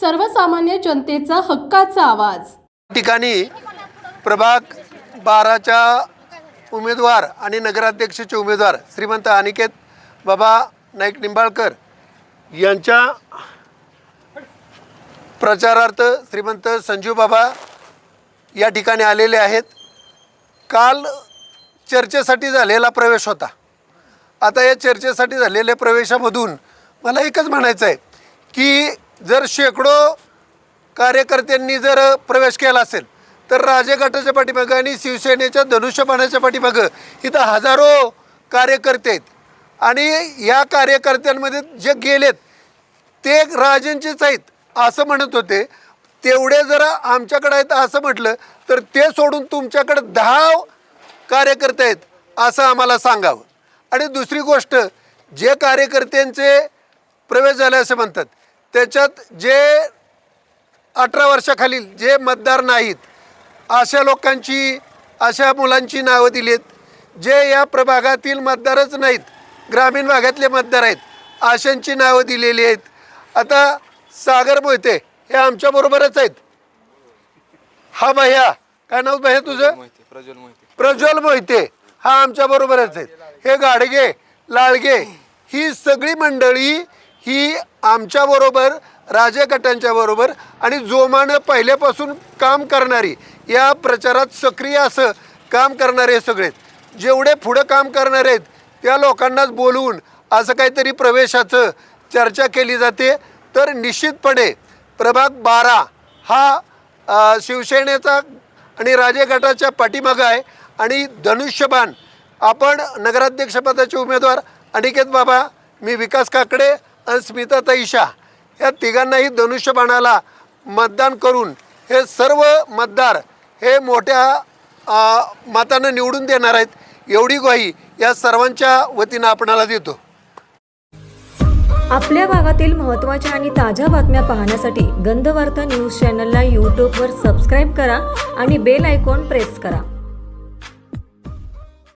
सर्वसामान्य जनतेचा हक्काचा आवाज. ठिकाणी प्रभाग बाराच्या उमेदवार आणि नगराध्यक्षाचे उमेदवार श्रीमंत अनिकेत बाबा नाईक निंबाळकर यांच्या प्रचारार्थ श्रीमंत संजीव बाबा या ठिकाणी आलेले आहेत. काल चर्चेसाठी झालेला प्रवेश होता. आता या चर्चेसाठी झालेल्या प्रवेशामधून मला एकच म्हणायचं आहे की जर शेकडो कार्यकर्त्यांनी जर प्रवेश केला असेल तर राजे गटाच्या पाठीमागं आणि शिवसेनेच्या धनुष्यबाणाच्या पाठीमागं इथं हजारो कार्यकर्ते आहेत. आणि या कार्यकर्त्यांमध्ये जे गेलेत ते राजेंचेच आहेत असं म्हणत होते. तेवढे जर आमच्याकडे आहेत असं म्हटलं तर ते सोडून तुमच्याकडे दहा कार्यकर्ते आहेत असं आम्हाला सांगावं. आणि दुसरी गोष्ट जे कार्यकर्त्यांचे प्रवेश झाले असे म्हणतात त्याच्यात जे अठरा वर्षाखालील जे मतदार नाहीत अशा लोकांची अशा मुलांची नावं दिली आहेत जे या प्रभागातील मतदारच नाहीत ग्रामीण भागातले मतदार आहेत अशांची नावं दिलेली आहेत. आता सागर मोहिते हे आमच्याबरोबरच आहेत. हा भैया काय नाव भैया तुझं? प्रज्वल मोहिते. प्रज्वल मोहिते हा आमच्या बरोबरच आहेत. हे गाडगे लाळगे ही सगळी मंडळी ही आमच्याबरोबर राजकटांच्या बरोबर आणि जोमानं पहिल्यापासून काम करणारी या प्रचारात सक्रिय असं काम करणारे हे सगळे जेवढे पुढं काम करणारे आहेत त्या लोकांनाच बोलवून असं काहीतरी प्रवेशाचं चर्चा केली जाते. तर निश्चितपणे प्रभाग बारा हा शिवसेनेचा आणि राजगटाच्या पाठीमागं आहे. आणि धनुष्यबाण आपण नगराध्यक्षपदाचे उमेदवार अनिकेत बाबा मी विकास काकडे आणि स्मिता तैशा या तिघांनाही धनुष्यबाणाला मतदान करून हे सर्व मतदार हे मोठ्या मतानं निवडून देणार आहेत एवढी ग्वाही या सर्वांच्या वतीनं आपणाला देतो. आपल्या भागातील महत्त्वाच्या आणि ताज्या बातम्या पाहण्यासाठी गंधवार्ता न्यूज चॅनलला यूट्यूबवर सबस्क्राईब करा आणि बेल आयकॉन प्रेस करा.